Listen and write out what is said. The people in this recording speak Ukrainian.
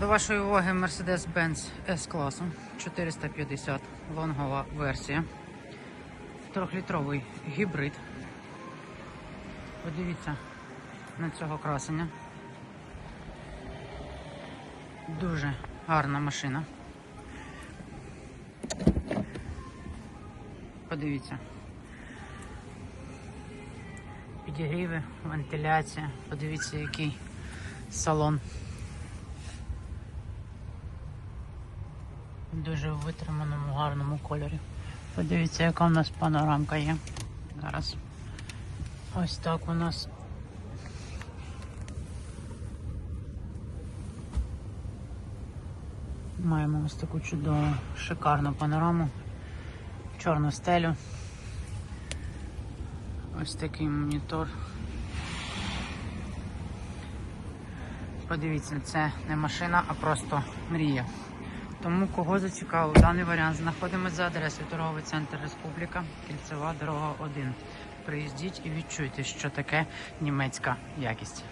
До вашої уваги Mercedes-Benz S-класу 450 лонгова версія. Трьохлітровий гібрид. Подивіться на цього красення. Дуже гарна машина. Подивіться. Підігріви, вентиляція. Подивіться, який салон. В Дуже витриманому, гарному кольорі. Подивіться, яка у нас панорамка є. Зараз. Ось так у нас. Маємо ось таку чудову, шикарну панораму, чорну стелю. Ось такий монітор. Подивіться, це не машина, а просто мрія. Тому кого зацікавив даний варіант, знаходимося за адресою торговий центр Республіка, Кільцева, дорога 1. Приїздіть і відчуйте, що таке німецька якість.